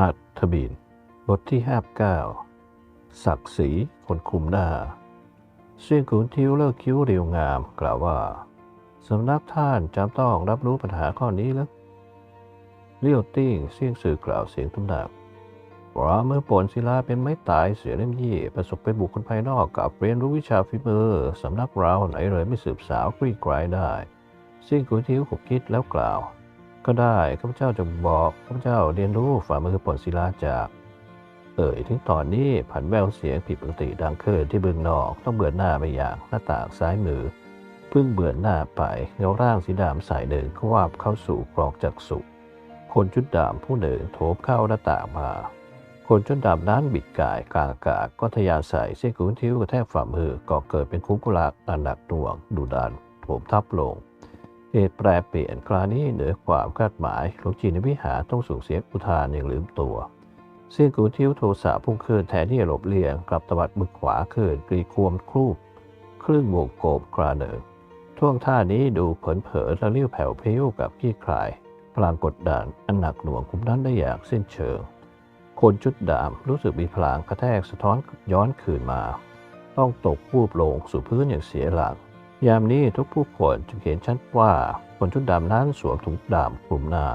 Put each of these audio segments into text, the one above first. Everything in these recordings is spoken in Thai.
อัฐบินบทที่ห้าเก้าศักดิ์ศรีคนคุมหน้าเสียงขุนทิวเลิกคิ้วเรียวงามกล่าวว่า สำนักท่านจำต้องรับรู้ปัญหาข้อนี้แล้วเลี้ยวติ้งเสียงสื่อกล่าวเสียงทุนหนักว่าเมื่อปนศิลาเป็นไม้ตายเสียเล่มยี่ ประสบเป็นบุคคลภายนอกกับเรียนรู้วิชาฝีมือ สำนักเราไหนเลยไม่สืบสาวกรีดกรายได้เสียงขุนทิวขบคิดแล้วกล่าว ก็ได้ข้าพเจ้าจะบอกข้าพเจ้าเรียนรู้ฝ่ามือปนศิลาจาก เอ่ยถึงตอนนี้ผันแววเสียงผิดปกติดังขึ้นที่เบื้องนอกต้องเบือนหน้าไปอย่างหน้าต่างซ้ายมือเพิ่งเบือนหน้าไปเงาร่างสีดำสายเดินก็วาบเข้าสู่กรองจักสุคนชุดดำผู้หนึ่งโถบเข้าหน้าต่างมา คนชุดดำนั้นบิดกายกลางอากาศก็ทะยานใส่เส้นกุนทิ้วกระแทกฝ่ามือก่อเกิดเป็นคุ้มกุลักอันหนักหน่วงดุดันโถมทับลง เหตุแปรเปลี่ยนคราวนี้เหนือความคาดหมายหลวงจีนวิหารต้องส่งเสียงอุทานอย่างลืมตัวเสียงกูทิ้วโทสะพุ่งขึ้นแทนที่จะหลบเลี่ยงกลับตวัดมือขวาขึ้นกรีควมครูปครึ่งวงโกบกราเนอร์ท่วงท่านี้ดูเผินเผินและเลี้ยวแผ่วเพรี้ยวกับขี้คลายพลังกดดันอันหนักหน่วงคุมนั้นได้อย่างสิ้นเชิง คนชุดดำรู้สึกมีพลังกระแทกสะท้อนย้อนคืนมา ต้องตกวูบลงสู่พื้นอย่างเสียหลัก ยามนี้ทุกผู้คนจึงเห็นชัดว่าคนชุดดำนั้นสวมถุงดำคลุมหน้า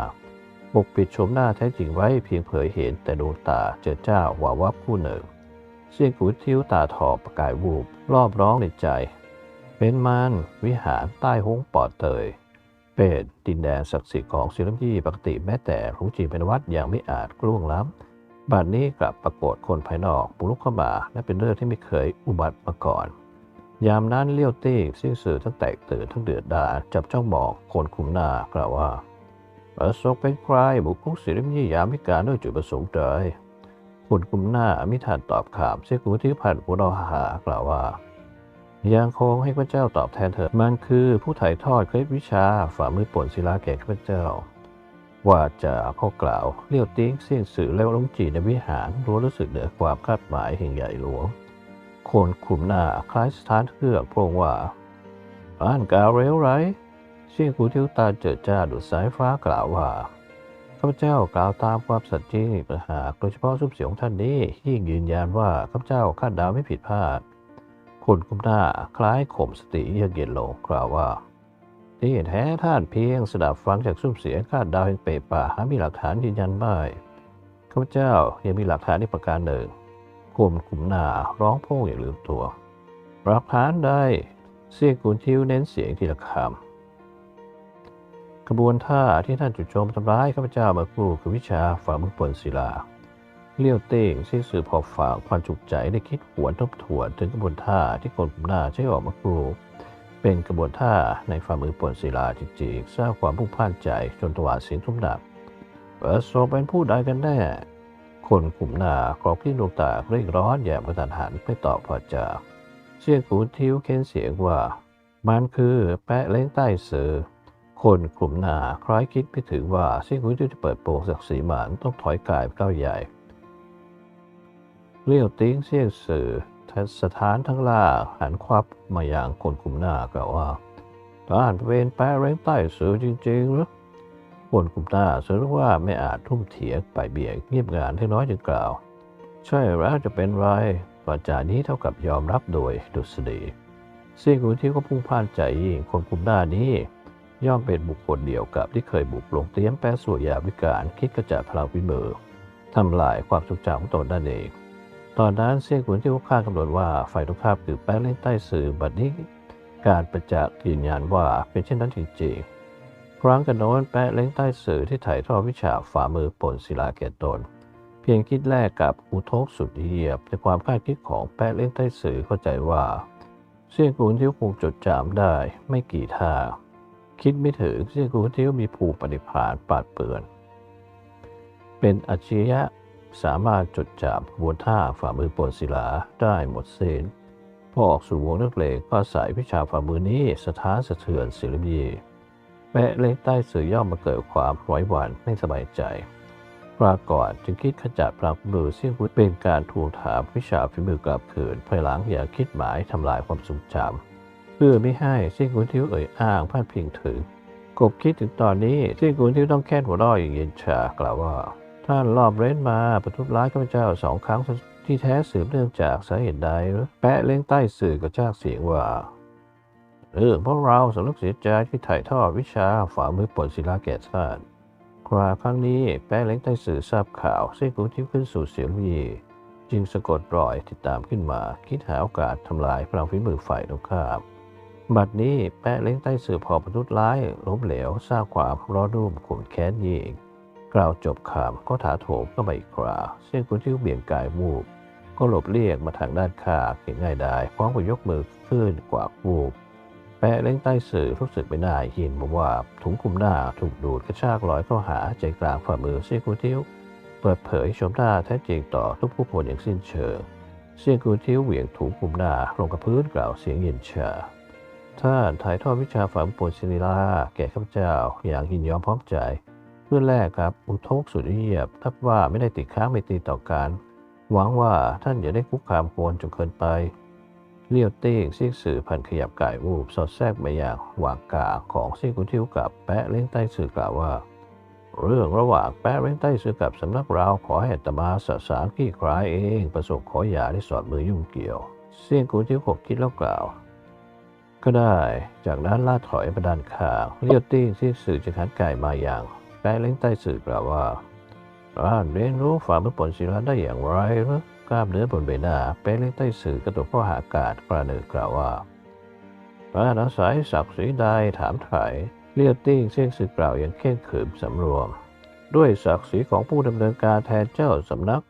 ปกปิดโฉมหน้าแท้จริงไว้เพียงเผยเห็นแต่ดวงตาเจอเจ้าหวาวับผู้หนึ่ง เสียงกูทิ้วตาถอบประกายวูบรอบร้องในใจ เป็นมันวิหารใต้ห้งปอดเตย เป็นดินแดนศักดิ์สิทธิ์ของศิลปีปกติแม้แต่หลวงจีเป็นวัดอย่างไม่อาจกล่วงล้ำบัดนี้กลับปรากฏคนภายนอกปุลุกเข้ามาและเป็นเรื่องที่ไม่เคยอุบัติมาก่อน ยามนั้นเลี้ยวตี้ซึ่งสื่อทั้งแตกตื่นทั้งเดือดดาลจับจ้องมองคนคุมหน้ากล่าวว่าประสงค์เป็นใครบุกรุกศิลป์ยี่ยามิการด้วยจุดประสงค์ใดคนกลุ่มหน้ามิทันตอบขามเสียกูที่ผ่านหัวเราหากล่าวว่ายังคงให้พระเจ้าตอบแทนเถิดมันคือผู้ถ่ายทอดเคล็ดวิชาฝ่ามือป่นศิลาแก่ข้าพเจ้า ว่าจะข้อกล่าวเลี้ยวติ้งเสี่ยงสื่อแล้วลงจีในวิหารรู้รู้สึกเหนือความคาดหมายแห่งใหญ่หลวง คนกลุ่มหน้าคล้ายสถานเครื่องโปรงว่าอ่านกาเร็วไรเสียงกูทิวตาเจิดจ้าดุดสายฟ้ากล่าวว่าข้าพเจ้ากล่าวตามความสัตย์จริงประหากโดยเฉพาะสุบเสียงท่านนี้ยิ่งยืนยันว่าข้าพเจ้าคาดเดาไม่ผิดพลาดคนกุมหน้าคล้ายข่มสติเยือกเย็นลงกล่าวว่าที่แท้ท่านเพียงสดับฟังจากซุ้มเสียงคาดเดาแห่งเปรป่าหามีหลักฐานยืนยันไม่ข้าพเจ้ายังมีหลักฐานอีกประการหนึ่ง คนกลุ่มหน้าร้องโพ่งอย่างลืมตัวหลักฐานใดเสียงกุนทิวเน้นเสียงทีละคำกระบวนท่าที่ท่านจุดโจมทำร้ายข้าพเจ้าเมื่อครู่คือวิชาฝ่ามือปนศิลาเลี้ยวเต้งซึ่งสื่อพอฝากความจุกใจได้คิดหวนทบทวนถึงกระบวนท่าที่คนกลุ่มหน้าใช้ออกมาครูเป็นกระบวนท่าในฝ่ามือปนศิลาจริงๆสร้างความพุ่งพ่านใจจนตวาดเสียงทุ่มดับเปิดโซเป็นผู้ใดกันแน่ คนกลุ่มหน้ากรอกที่ดวงตาเร่งร้อนอย่างกระทันหันไม่ตอบพอจาเสียงหูทิวเค้นเสียงว่า มันคือแปะเล้งใต้เสือคนกลุ่มหน้าคล้ายคิดไปถึงว่าเสียงหูทิวจะเปิดโปงศักดิ์ศรีหมานต้องถอยกายก้าวใหญ่เลี้ยวติ้งเสียงสื่อสถานทั้งล่าหันควับมาอย่างคนกลุ่มหน้ากล่าวว่าท่านเป็นแปะเล้งใต้เสือจริงๆหรือ คนกลุ่มหน้าเสือว่าไม่อาจทุ่มเถียงไปเบี่ยงเงียบงานให้น้อยจึงกล่าว ใช่แล้วจะเป็นไรวาจานี้เท่ากับยอมรับโดยดุษฎีเสียงหูที่ก็พุ่งพ่านใจยิ่งคนกลุ่มหน้านี้ ย่อมเป็นบุคคลเดียวกับที่เคยบุกลงเตรียมแปะสวยยาวิการคิดกระจัดพลังวิมือทำลายความทรงจำของตนนั่นเอง ตอนนั้นเสียงขุนที่ว่าข้ากำหนดว่าฝ่ายตรงข้ามคือแป้งเล่นใต้สื่อบัดนี้ การประจักษ์ยืนยันว่าเป็นเช่นนั้นจริงๆ ครั้งกันโน้นแปะเล้งใต้สื่อที่ถ่ายทอดวิชาฝ่ามือปนศิลาแก่ตน เพียงคิดแรกกับอุทกสุดเหียบในความคาดคิดของแปะเล่งใต้สื่อเข้าใจว่าเสี่ยงกูนที่คงจดจำได้ไม่กี่ท่า คิดไม่ถึงเสี่ยงกูนที่มีภูมิปฏิภาณปาดเปือน เป็นอัจฉริยะสามารถจดจำกระบวนท่าฝ่ามือปนศิลาได้หมดสิ้นพอออกสู่วงนักเลงก็อาศัยวิชาฝ่ามือนี้สถานสะเทือนศิลปี แปะเล็กใต้สื่อย่อมมาเกิดความไว้หวันไม่สบายใจปรากฏจึงคิดขจัดพลังมือเสี่ยงวุฒเป็นการทวงถามวิชาฝีมือกลับคืนภายหลังอย่าคิดหมายทำลายความทรงจำเพื่อไม่ให้เสี่ยงวุฒที่เอ่ยอ้างพาดพิงถึงกบคิดถึงตอนนี้เสี่ยงวุฒที่ต้องแค่นหัวร้อยอย่างเย็นชากล่าวว่า ท่านรอบเร้นมาประทุษร้ายข้าพเจ้าสองครั้งที่แท้สืบเนื่องจากสาเหตุใดแปะเล้งใต้สื่อกระชากเสียงว่า เออเพราะเราสำนึกเสียใจที่ถ่ายทอดวิชาฝ่ามือปลดศิลาแก่ท่านคราครั้งนี้แปะเล้งใต้สื่อทราบข่าวเส้นกูที่ขึ้นสู่เสียงวีจึงสะกดรอยติดตามขึ้นมา คิดหาโอกาสทำลายพลังฝีมือฝ่ายตรงข้าม บัดนี้แปะเล้งใต้สื่อพอประทุษร้ายล้มเหลวสร้างความร้อนรุ่มขุ่นแค้นยิงกล่าวจบคำก็ถาโถมเข้ามาอีกคราเส้นกูที่เบี่ยงกายวูบก็หลบเลี่ยงมาทางด้านข้าเพียงง่ายไดายพร้อมกับยกมือขึ้นกวาดวูบ แปะเล้งใต้สื่อรู้สึกไม่น่ายินบอกว่าถุงคลุมหน้าถูกดูดกระชากลอยเข้าหาใจกลางฝ่ามือเซียกูทิวเปิดเผยชมหน้าแท้จริงต่อทุกผู้คนอย่างสิ้นเชิงเซียกูทิวเหวี่ยงถุงคลุมหน้าลงกับพื้นกล่าวเสียงเย็นชาท่านถ่ายทอดวิชาฝังปุศิลาแก่ข้าพเจ้าอย่างยินยอมพร้อมใจเพื่อแลกครับอุทกสุดเยียบทับว่าไม่ได้ติดค้างไม่ตีต่อการหวังว่าท่านอย่าได้คุกคามโกนจนเกินไป เลี้ยวเต้งเสียงสื่อพันขยับกายวูบสอดแทรกมาอย่างหวางกาของเสียกุทิวกับแปะเล่งใต้สื่อกล่าวว่า เรื่องระหว่างแปะเล่งใต้สื่อกับสำนักเราขอให้ตมาสสารขี้คลายเอง ประสบขออย่าได้สอดมือยุ่งเกี่ยวเสียงกุทิวขบคิดแล้วกล่าว ก็ได้ จากนั้นล่าถอยประดานข้างเลี้ยวเต้งเสียงสื่อจะขันไก่มาอย่างแปะเล่งใต้สื่อกล่าวว่าท่านเรียนรู้ฝ่ามือปนศิลาได้อย่างไรหรือ กล้ามเนื้อบนใบหน้าเป๊ะเล่นใต้สื่อกระตุกข้อหาอากาศกระเนือกล่าวว่าพระอาศัยศักดิ์ศรีใดถามไถ่เลียดติ้งเสียงสื่อกล่าวอย่างเข้มขรึมสำรวม ด้วยศักดิ์ศรีของผู้ดำเนินการแทนเจ้าสำนัก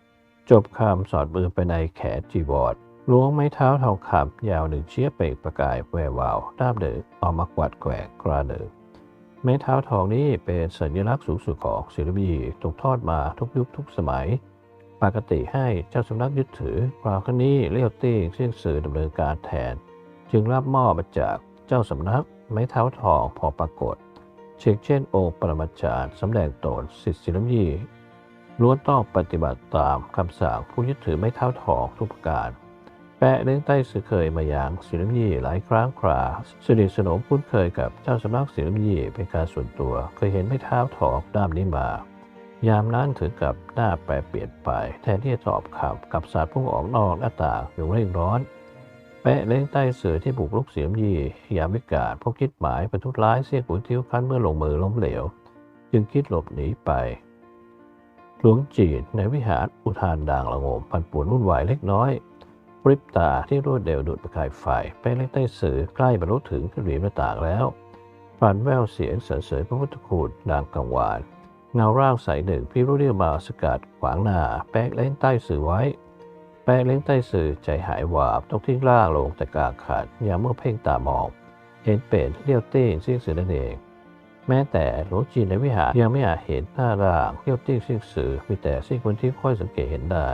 จบคำสอดมือไปในแขนจีวรล้วงไม้เท้าทองคำยาวหนึ่งเชี้ยเปล่งประกายแวววาวด้ามเดินออกมากวาดแกว่งกระเนือกไม้เท้าทองนี้เป็นสัญลักษณ์สูงสุดของศิลปีถูกทอดมาทุกยุคทุกสมัย ปกติให้เจ้าสำนักยึดถือคราวครั้งนี้เลี้ยวตี้เสี่ยงสื่อดำเนินการแทน จึงรับมอบมาจากเจ้าสำนักไม้เท้าทองพอปรากฏ เช่นเช่นองค์ปรมาจารย์สำแดงตนสิทธิศิลปีล้วนต้องปฏิบัติตามคำสั่งผู้ยึดถือไม้เท้าทองทุกประการ แปะเลี้ยงใต้สื่อเคยมาอย่างศิลปีหลายครั้งคราสนิทสนมคุ้นเคยกับเจ้าสำนักศิลปีเป็นการส่วนตัวเคยเห็นไม้เท้าทองด้ามนี้มา ยามนั้นถึงกับหน้าแปรเปลี่ยนไป แทนที่จะตอบคำกับสารพุ่งออกนอกหน้าต่างอย่างเร่งร้อน แปะเล้งใต้เสือที่บุกลุกเสียมยียามวิกาศพบคิดหมายประทุร้ายเสี้ยขุนทิ้วคันเมื่อลงมือล้มเหลว จึงคิดหลบหนีไป หลวงจีนในวิหารอุทานด่างละโงมพันป่วนวุ่นวายเล็กน้อยปริบตาที่รวดเร็วดุดประกายไฟแปะเล้งใต้เสือใกล้บรรลุถึงขึ้นหรีหน้าต่างแล้วฝันแววเสียงสริญเสริญพระพุทธคุณดังกังวาน เงาร่างใสหนึ่งพี่รู้เรียกมาสกัดขวางหน้า แป๊กเล้งใต้สื่อไว้ แป๊กเล้งใต้สื่อใจหายวาบต้องทิ้งร่างลงแต่กาขาดยามเมื่อเพ่งตามองเห็นเป็นเลี้ยวเต้งเสียงสื่อนั่นเอง แม้แต่หลวงจีนในวิหารยังไม่อาจเห็นหน้าร่างเลี้ยวเต้งเสียงสื่อมีแต่เสียงคนที่ค่อยสังเกตเห็นได้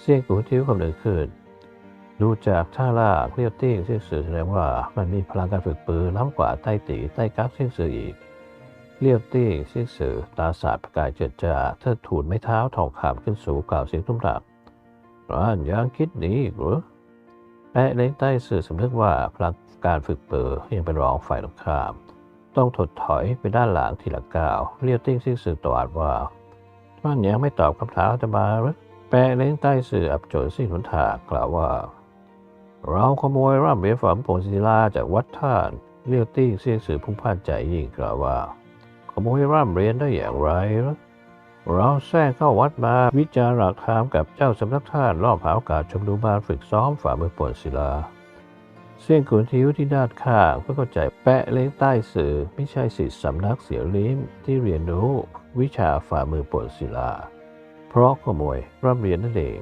เสียงกูทิ้วคำหนึ่งขึ้นดูจากท่าล่างเลี้ยวเต้งเสียงสื่อแสดงว่ามันมีพลังการฝึกปืนล้ำกว่าใต้ตีใต้กั๊กเสียงสื่ออีก เรียบตี้เสียสือตาสาดประกายเจิดจ้าเทิดทูนไม้เท้าทองคำขึ้นสู่กล่าวเสียงทุ่มดักร้านยังคิดหนีอีกหรือแปะเล้งใต้สื่อสำนึกว่าพลังการฝึกเปือยังเป็นรองฝ่ายตรงข้าม ต้องถดถอยไปด้านหลังทีละก้าวเรียบตี้เสียงสื่อตวาดว่าท่านยังไม่ตอบคำถามอาตมาหรือแปะเล้งใต้สื่ออับโจรสิ้นหนทางกล่าวว่า เราขโมยร่ำเหรียฝังผงศิลาจากวัดท่าน เรียวตี้เสียงสื่อพุ่งพ่านใจยิ่งกล่าวว่า โมยร่ำเรียญได้อย่างไร เราแทรกเข้าวัดมาวิจารณ์หลักธรรมกับเจ้าสำนักท่านรอบหาโอกาสชมดูบาฝึกซ้อมฝ่ามือปนศิลา เสียงขุนทิวที่ด้านข้างเพื่อเข้าใจแปะเล้งใต้สื่อไม่ใช่สิทธิสำนักเสียวลิ้มที่เรียนรู้ วิชาฝ่ามือปนศิลา เพราะขโมยร่ำเรียนนั่นเอง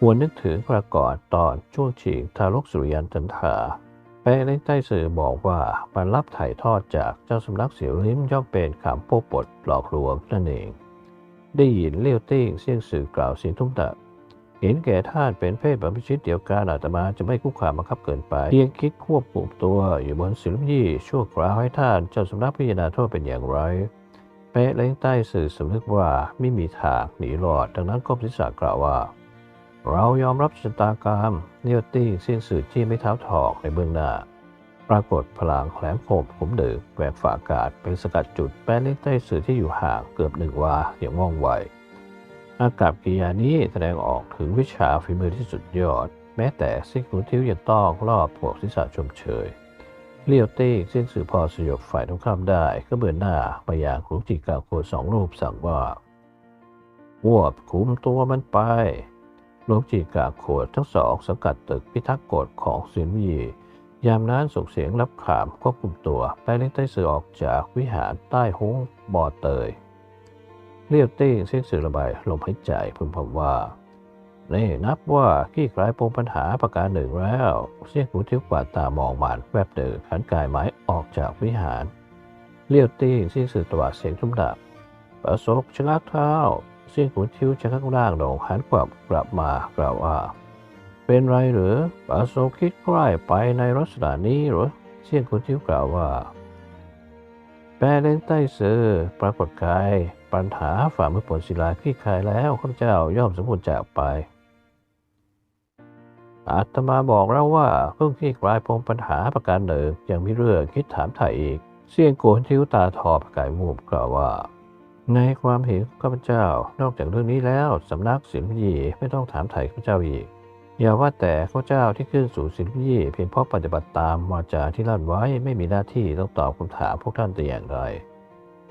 หวนนึกถึงประกอบตอนช่วงชิงทารกสุริยันจันทา แปะเล่นใต้สื่อบอกว่ามันรับถ่ายทอดจากเจ้าสำนักเสียวลิ้มย่อมเป็นคำโป้ปดหลอกลวงนั่นเอง ได้ยินเลี้ยวติ้งเสียงสื่อกล่าวเสียงทุ่มตะเห็นแก่ท่านเป็นเพศบรรพชิตเดียวกันอาตมาจะไม่คุกคามบังคับเกินไปเพียงคิดควบคุมตัวอยู่บนศิลปยี่ชั่วคราวให้ท่านเจ้าสำนักพิจารณาโทษเป็นอย่างไรเป๊ะเล้งใต้สื่อสำนึกว่าไม่มีทางหนีรอด ดังนั้นก้มศีรษะกล่าวว่า เรายอมรับชะตากรรมเนียวตี้สียงสื่อที่ไม่เท้าถอกในเบื้องหน้า ปรากฏพลังแหลมคมขุมเดึกแหวกฝ่าอากาศเป็นสกัดจุดแป้นเล่นใต้สื่อที่อยู่ห่างเกือบหนึ่งวาอย่างว่องไวอากับกิยานี้แสดงออกถึงวิชาฝีมือที่สุดยอด แม้แต่ซิกขุทิวยังต้องรอบพวกศีรษะชมเชยเลียวตี้ซึ่งสื่อพอสยบฝ่ายตรงข้ามได้ก็เบือนหน้าไปยังครูจิกาโคสองรูปสั่งว่าวบคุมตัวมันไป ลวงจีกาโขดทั้งสองสังกัดตึกพิทักษ์กฎของสินวียามนั้นส่งเสียงรับขามควบคุมตัวแปเล่งใต้สือออกจากวิหารใต้ห้งบ่อเตย เรียวตี้สิ้นสื่อระบายลมหายใจพึมพำว่า นี่นับว่าขี้คลายปมปัญหาประการหนึ่งแล้ว เสียงหูทิ้วกว่าตามองมันแวบเดินขันกายไม้ออกจากวิหารเลี้ยวตี้สิ้นสื่อตวาดเสียงทุ่มดับประสบชะงักเท้า เสียงหูทิ้วชะงักร่างลงหันกลับกลับมากล่าวว่า เป็นไรหรือประสบคิดใกล้ไปในลักษณะนี้หรือเสียงหูทิ้วกล่าวว่า แปลเล่นใต้เสือปรากฏกายปัญหาฝ่ามือผลศิลาคลี่คลายแล้วข้าเจ้าย่อมสมบูรณ์จากไปอาตมาบอกแล้วว่าเพิ่งคลี่คลายปมปัญหาประการหนึ่งยังมีเรื่องคิดถามถ่ายอีก เสียงโกนทิ้วตาทอประกายวูบกล่าวว่า ในความเห็นข้าพเจ้า นอกจากเรื่องนี้แล้วสำนักศิลปยีไม่ต้องถามถ่ายข้าพเจ้าอีก อย่าว่าแต่ข้าเจ้าที่ขึ้นสู่ศิลปยีเพียงเพราะปฏิบัติตามวาจาที่ลั่นไว้ไม่มีหน้าที่ต้องตอบคำถามพวกท่านแต่อย่างใด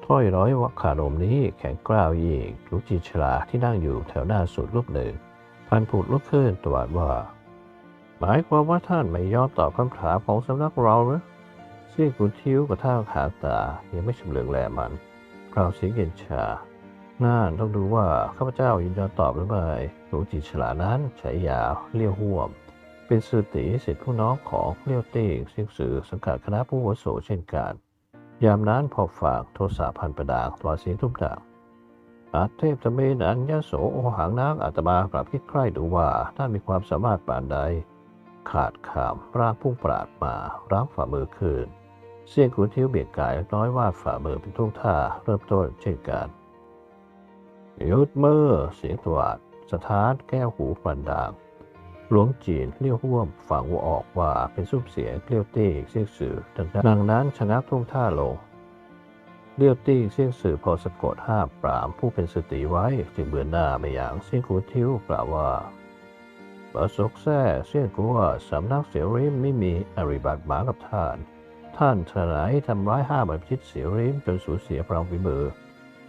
ถ้อยร้อยวัคคารมนี้แข็งกร้าวยิ่งลูกจีชลาที่นั่งอยู่แถวหน้าสุดรูปหนึ่ง พันผุดลุกขึ้นตวาดว่า หมายความว่าท่านไม่ยอมตอบคำถามของสำนักเราหรือเสียงกุนทิวกับท่าหาตายังไม่ชำเลืองแลมัน กล่าวเสียงเย็นชาน่านต้องดูว่าข้าพเจ้ายินยอมตอบหรือไม่หลูจีฉลานั้นฉายาเลี้ยวห่วม เป็นสื่อตีสิทธิผู้น้องของเลี้ยวเต้งเสียงสื่อสังกัดคณะผู้วุโสเช่นกัน ยามนั้นพอฝากโทรศัพท์พันประดางปล่อยเสียงทุกด่างอาเทพตะเมนอัญญาโสโอหังนางอาตมากลับคิดใคร่ดูว่าถ้ามีความสามารถปานใด ขาดขามร่างพุ่งปราดมาร้างฝ่ามือคืน เสียงขุนทิวเบียดกายน้อยว่าฝ่ามือเป็นทุ่งท่าเริ่มต้นเช่นกันยุดมือเสียงตวาดสถานแก้วหูปันดางหลวงจีนเลี้ยวห่วมฝังหัวออกว่าเป็นซุ้มเสียงเลี้ยวตี้เสียงสื่อดังนั้นชะงักทุ่งท่าลงเลี้ยวตี้เสียงสื่อพอสะกดห้ามปรามผู้เป็นสติไว้จึงเบือนหน้าไปอย่างเสียงขุนทิวกล่าวว่าประสกแท้เสียงกัวสำนักเสียวริมไม่มีอริบาตหมากับท่าน ท่านเฉลยทำร้ายห้าบรรพชิตเสียริมจนสูญเสียพลังฝีมือ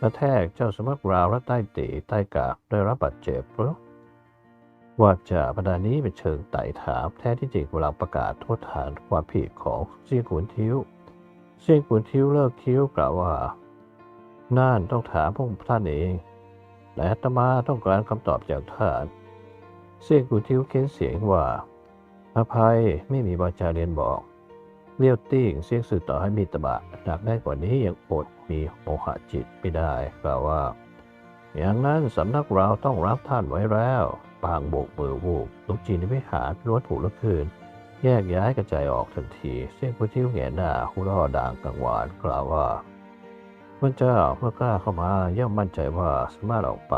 กระแทกเจ้าสมักราวและใต้ตีใต้กากได้รับบาดเจ็บหรือว่าจะบรรดานี้เป็นเชิงไต่ถามแท้ที่จริงกำลังประกาศโทษฐานความผิดของเซียงขุนทิวเซียงขุนทิวเลิกคิ้วกล่าวว่า นั่นต้องถามพวกท่านเองและอาตมาต้องการคำตอบจากท่าน เสียงกูทิวเค้นเสียงว่าอภัยไม่มีวาจาเรียนบอก เลี้ยวติ้งเสียงสื่อต่อให้มีตบะหนักได้กว่านี้ยังอดมีโมหะจิตไม่ได้กล่าวว่า อย่างนั้นสำนักเราต้องรับท่านไว้แล้วปางโบกมือวูบลูกจีนวิหารล้วนผูกละคืน แยกย้ายกระจายออกทันที เสียงกูทิวแหงหน้าหูรอด่างกังวานกล่าวว่าพระเจ้าเมื่อกล้าเข้ามาย่อมมั่นใจว่าสามารถออกไป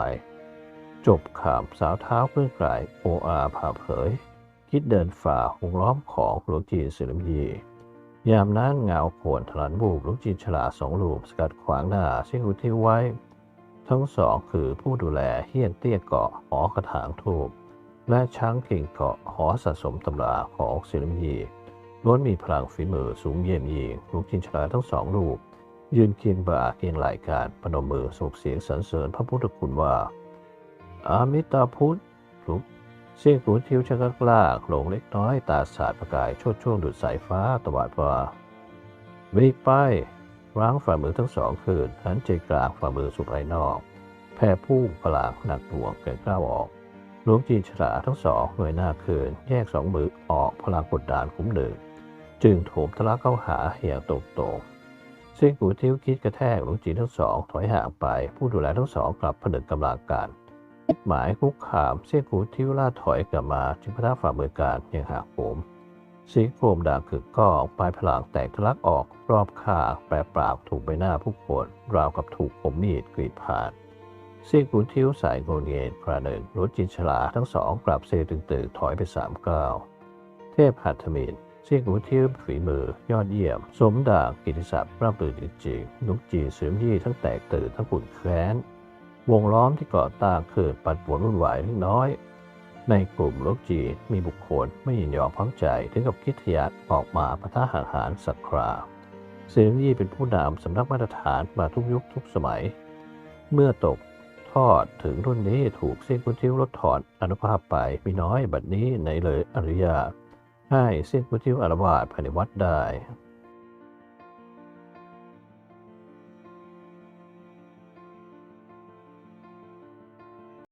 จบขามสาวเท้าเพื่อนกลายโออาผ่าเผย คิดเดินฝ่าหงล้อมของหลวงจีนสิริมยี ยามนั้นเงาโขนถลันบูบลวงจีนฉลาดสองลูกสกัดขวางหน้าเชิงอุทิวไว้ ทั้งสองคือผู้ดูแลเฮียนเตี้ยเกาะหอกระถางทูบและช้างเก่งเกาะหอสะสมตำราของสิริมยีล้วนมีพลังฝีมือสูงเยี่ยมยิ่งลวงจีนฉลาดทั้งสองลูก ยืนเคียงบ่าเคียงไหล่การพนมมือส่งเสียงสรรเสริญพระพุทธคุณว่า อามิตาพุทธลุก เสียงขุนทิวชะกักลากหลงเล็กน้อยตาสาดประกายชดช่วงดุดสายฟ้าตวาดว่าวิกไปร้างฝ่ามือทั้งสองคืนหันใจกลางฝ่ามือสุดภายนอก แผ่พุ่งพลางหนักหน่วงเกินกล้าวออกหลวงจีนฉลาทั้งสองหน่วยหน้าคืน แยกสองมือออกพลังกดดานคุ้มหนึ่ง จึงโถมทะลักเข้าหาอย่างตรงๆเส้นกูทิวคิดกระแทกหลวงจีนทั้งสองถอยห่างไป ผู้ดูแลทั้งสองกลับผนึกกำลังกัน หมายคุกขามเส้นกูทิวล่าถอยกลับมาจึงพระฝ่ามือการยังหักผมสีโครมด่างกึกก้องปลายพลังแตกทะลักออกรอบข้างแปรปราบถูกใบหน้าผู้คนราวกับถูกผมมีดกรีดผ่านเส้นกูทิวสายโงเงียนคราหนึ่งรถจินฉลาทั้งสองกลับเซตึงตึกถอยไปสามก้าวเทพหัตถมินเสี่ยงหูทิวฝีมือยอดเยี่ยม สมด่างกิติศัพท์ร่ำลือจริงๆนุกจีเสริมยี่ทั้งแตกตื่นทั้งขุนแค้น วงล้อมที่ก่อตั้งคือปัดปวนวุ่นวายเล็กน้อย ในกลุ่มโลกจีนมีบุคคลไม่ยินยอมพังใจถึงกับคิดทยานออกมาปะทะหางหารสักคราเสริมยี่เป็นผู้นำสำนักมาตรฐานมาทุกยุคทุกสมัย เมื่อตกทอดถึงรุ่นนี้ถูกเส้นกุนทิวลดถอนอนุภาพไปมีน้อยบัดนี้ในเลยอนุญาตให้เส้นกุนทิวอารวาสภายในวัดได้